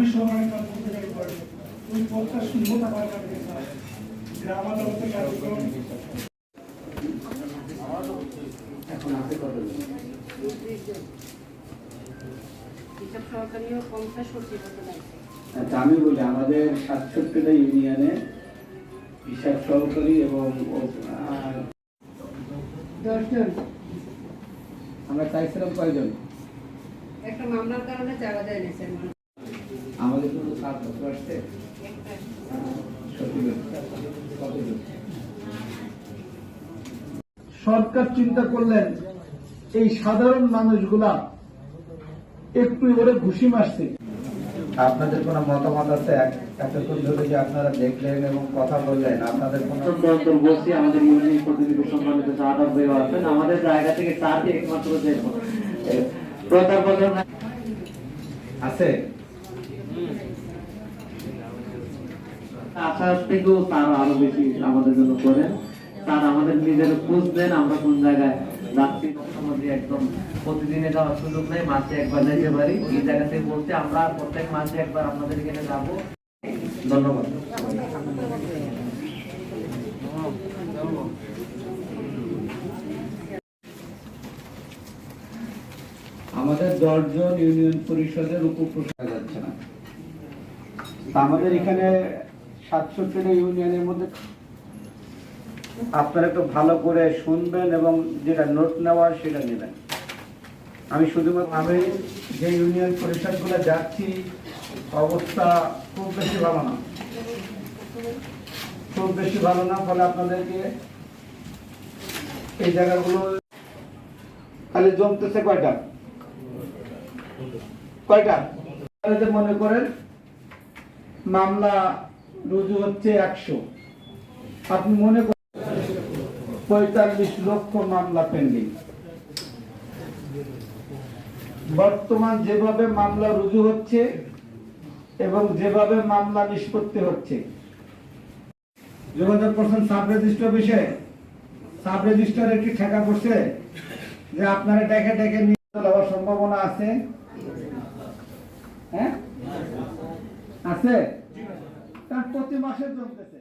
অভিসরণের পত্রিকারি করে ওই শূন্যতা আদালতে কার্যক্রম এখন হতে আচ্ছা আমি বলি আমাদের সাতষট্টিটা ইউনিয়নে হিসাব সহকারী এবং দশজন। আমরা চাইছিলাম কয়জন? একটা মামলার কারণে চার আমাদের কিন্তু সাত বছর আসছে সরকার চিন্তা করলেন এই সাধারণ মানুষগুলা একটু ওরে ঘুষি মারছে। আপনাদের কোনো মতামত আছে? এতক্ষণ ধরে যে আপনারা দেখলেন এবং কথা বললেন আপনাদের কোনো বলছি আমাদের ইউনিয়ন প্রতিনিধি সম্মানিত সাহায্য ভাইও আছেন আমাদের জায়গা থেকে চারটি একমাত্র যে এ, প্রতাপ আছে? বেশি আমাদের জন্য আমাদের নিজের সুযোগ নেই মাসে একবার যাইতে পারি। আমরা প্রত্যেক মাসে একবার আমাদের দশজন ইউনিয়ন পরিষদের উপপ্রশাসক যাচ্ছে না। আমাদের এখানে সাতষট্টিটা ইউনিয়নের মধ্যে। আপনারা একটু ভালো করে শুনবেন এবং যেটা নোট নেওয়ার সেটা নেবেন। আমি শুধুমাত্র আমি যে ইউনিয়ন পরিষদগুলো যাচ্ছি, অবস্থা খুব বেশি ভালো না। খুব বেশি ভালো না ফলে আপনাদেরকে এই জায়গাগুলো খালি জমতেছে কয়টা? কয়টা? মনে করেন, মামলা রুজু হচ্ছে একশো। আপনি মনে করেন পঁয়তাল্লিশ লক্ষ মামলা পেন্ডিং বর্তমান যেভাবে মামলা রুজু হচ্ছে এবং যেভাবে মামলা নিষ্পত্তি হচ্ছে। যোগাযোগ করছেন সাব রেজিস্টার বিষয়ে সাব রেজিস্টারে কি ঠেকা করছে যে আপনারা ডেকে ডেকে নিয়ে যাওয়ার সম্ভাবনা আছে। হ্যাঁ? আছে? তার প্রতি মাসে জমতেছে।